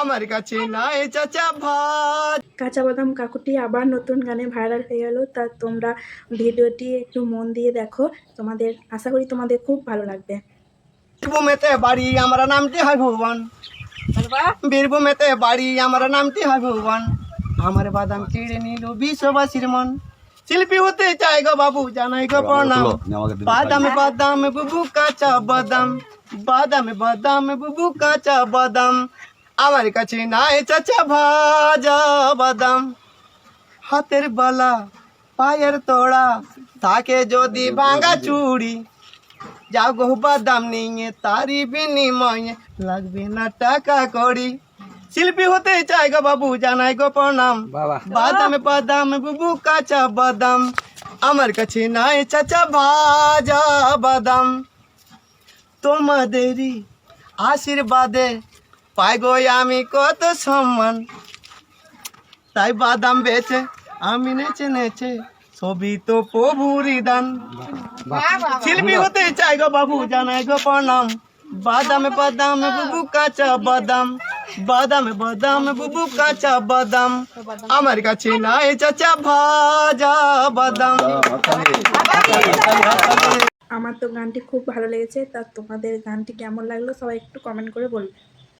আমার কাছে নাই চাচা ভাত। কাঁচা বাদাম কাকুটি আবার নতুন গানে ভাইরাল হয়ে গেল তা তোমরা ভিডিওটি একটু মন দিয়ে দেখো। তোমাদের আশা করি তোমাদের খুব ভালো লাগবে। বীরভূমেতে বাড়ি আমার নামটি হয় ভগবান। বীরভূমেতে বাড়ি আমার নামটি হয় ভগবান। আমার বাদাম কেড়ে নিল বিশ্ববাসীর মন। শিল্পী হতে চাই গো বাবু জানাই গো প্রণাম। বাদাম বাদাম বুবু কাঁচা বাদাম বাদাম বাদাম বুবু কাঁচা বাদাম আমার কাছে নাই চাচা ভাজা বাদাম। হাতের বালা পায়ের তোড়া থাকে যদি ভাঙা চুড়ি। যাও গো বাদাম নিয়ে তারি বিনিময়ে লাগবে না টাকা করি শিল্পী হতে চাই গো বাবু জানাই গো প্রণাম। বাদামে বাদামে বুবু কাঁচা বাদাম। আমার কাছে নাই চাচা ভাজা বাদাম। তোমাদেরই আশীর্বাদে পাই আমি কত সম্মান। তাই বাদাম বেচে, আমি নেচে নেচে সবই তো প্রভুরই দান। শিল্পী হতে চাই গো বাবু, জানাই গো প্রণাম। বাদামে বাদামে, বুবু কাঁচা বাদাম। বাদামে বাদামে, বুবু কাঁচা বাদাম। আমার কাছে নাই চাচা ভাজা বাদাম। আমার তো গানটি খুব ভালো লেগেছে, তা তোমাদের গানটি কেমন লাগল সবাই একটু কমেন্ট করে বলবে।